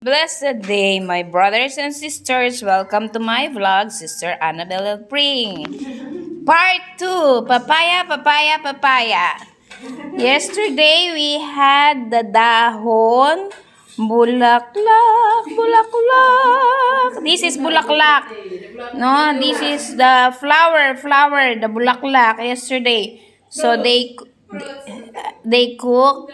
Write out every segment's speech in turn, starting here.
Blessed day, my brothers and sisters. Welcome to my vlog, Sister Annabelle Pring. Part 2, papaya, papaya, papaya. Yesterday, we had the dahon, bulaklak, bulaklak. This is bulaklak. No, this is the flower, flower, the bulaklak yesterday. So they they cook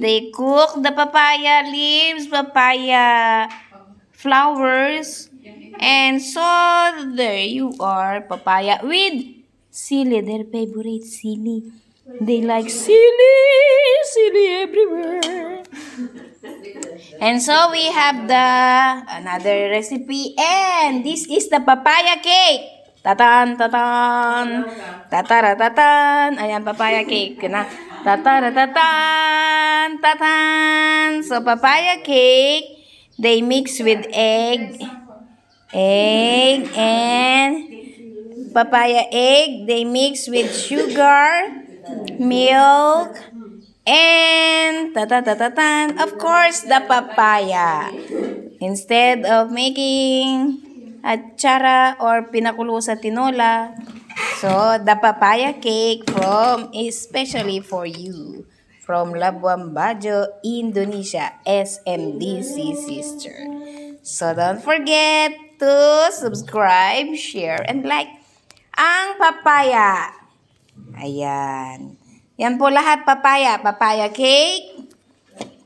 they cook the papaya leaves, papaya flowers, and so there you are, papaya with sili, their favorite sili. They like sili, sili everywhere. And so we have the another recipe and this is the papaya cake. Tatan, tatan, tatara, tatan. Ayan, papaya cake. Na, tatara, tatan, tatan. So, papaya cake, they mix with egg, egg, and papaya egg. They mix with sugar, milk, and tatatatan, of course, the papaya. Instead of making atsara or pinakulo sa tinola, so the papaya cake from especially for you from Labuan Bajo, Indonesia, SMDC sister. So don't forget to subscribe, share, and like ang papaya. Ayan. Yan po lahat papaya. Papaya cake,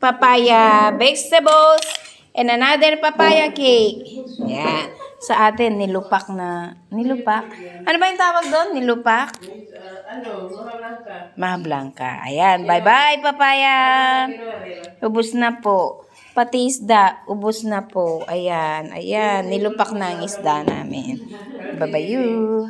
papaya vegetables, and another papaya cake. Yan. Sa atin, nilupak na, nilupak? Ano ba yung tawag doon? Nilupak? ano, mga langka. Maha Blanca. Ayan. Bye-bye, papaya. Ubus na po. Pati isda, ubus na po. Ayan, ayan. Nilupak na ang isda namin. Bye-bye you.